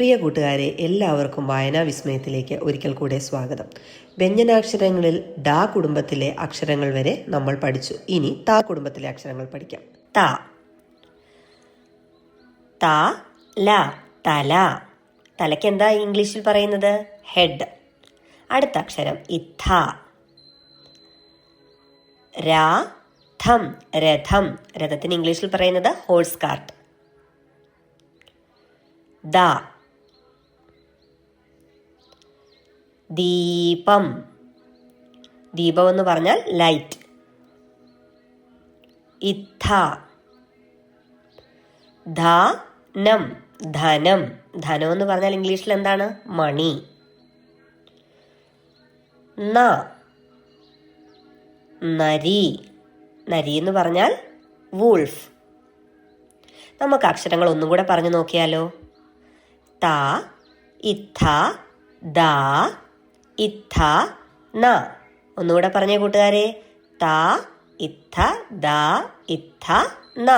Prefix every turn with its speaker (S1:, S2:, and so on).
S1: പ്രിയ കൂട്ടുകാരെ എല്ലാവർക്കും വായനാ വിസ്മയത്തിലേക്ക് ഒരിക്കൽ കൂടെ സ്വാഗതം. വ്യഞ്ജനാക്ഷരങ്ങളിൽ ഡാ കുടുംബത്തിലെ അക്ഷരങ്ങൾ വരെ നമ്മൾ പഠിച്ചു. ഇനി താ കുടുംബത്തിലെ അക്ഷരങ്ങൾ പഠിക്കാം. താ. താ ല തല. തലയ്ക്ക് എന്താ ഇംഗ്ലീഷിൽ പറയുന്നത്? ഹെഡ്. അടുത്ത അക്ഷരം ഇഥ. രാ ഥം രഥം. രഥത്തിന് ഇംഗ്ലീഷിൽ പറയുന്നത് ഹോൾസ് കാർട്ട്. ദ. ദീപം. ദീപം എന്ന് പറഞ്ഞാൽ ലൈറ്റ് ഇത്ത ധനം. ധനം. ധനം എന്ന് പറഞ്ഞാൽ ഇംഗ്ലീഷിൽ എന്താണ്? മണി ന. നരി. നരി എന്ന് പറഞ്ഞാൽ വൂൾഫ് നമുക്ക് അക്ഷരങ്ങൾ ഒന്നും കൂടെ പറഞ്ഞു നോക്കിയാലോ. ത ഇത്ത ദ ഇഥ ന. ഒന്നുകൂടെ പറഞ്ഞേ കൂട്ടുകാരെ. ത ഇത്ത ദ ഇത്ത ന.